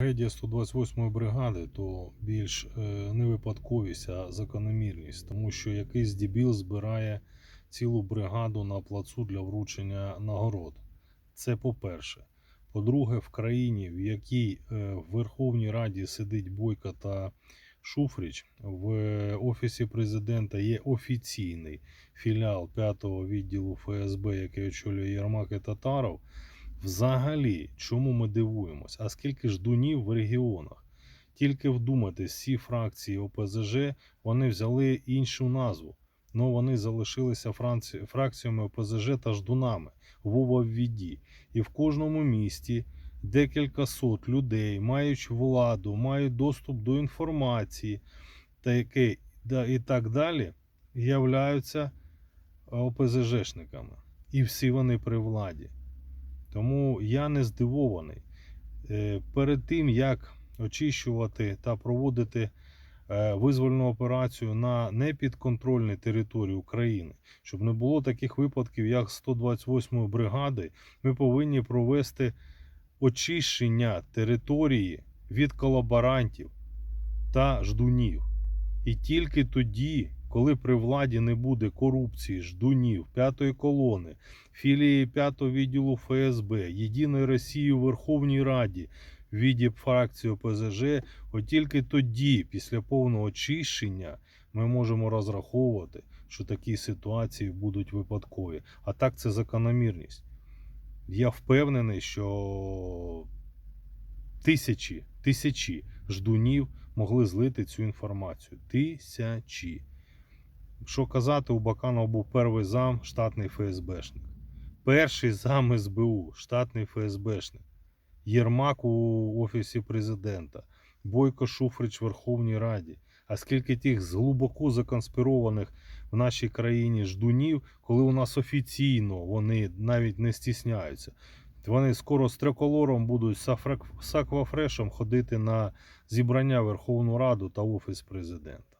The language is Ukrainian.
Трагедія 128-ї бригади то більш е, не випадковість, а закономірність, тому що якийсь дебіл збирає цілу бригаду на плацу для вручення нагород. Це по-перше. По-друге, в країні, в якій е, в Верховній Раді сидить Бойко та Шуфрич, в Офісі президента є офіційний філіал 5-го відділу ФСБ, який очолює Єрмак і Татаров. Взагалі, чому ми дивуємось? А скільки ж дунів в регіонах? Тільки вдумайтесь, всі фракції ОПЗЖ вони взяли іншу назву. Ну вони залишилися франці... фракціями ОПЗЖ та ждунами. Вова ввіді. І в кожному місті декілька сот людей мають владу, мають доступ до інформації та яке, да, і так далі, являються ОПЗЖшниками. І всі вони при владі. Я не здивований. Е, Перед тим як очищувати та проводити е, визвольну операцію на непідконтрольній території України, щоб не було таких випадків, як 128 ї бригади, ми повинні провести очищення території від колаборантів та ждунів. І тільки тоді, коли при владі не буде корупції, ждунів, п'ятої колони, філії п'ятого відділу ФСБ, Єдиної Росії у Верховній Раді, в віді фракції ОПЗЖ, от тільки тоді, після повного очищення, ми можемо розраховувати, що такі ситуації будуть випадкові. А так це закономірність. Я впевнений, що тисячі, тисячі ждунів могли злити цю інформацію. Тисячі. Що казати, у Баканова був перший зам, штатний ФСБшник. Перший зам СБУ, штатний ФСБшник. Єрмак у Офісі президента. Бойко Шуфрич в Верховній Раді. А скільки тих глибоко законспірованих в нашій країні ждунів, коли у нас офіційно вони навіть не стісняються. Вони скоро з триколором будуть з аквафрешем ходити на зібрання Верховну Раду та Офіс президента.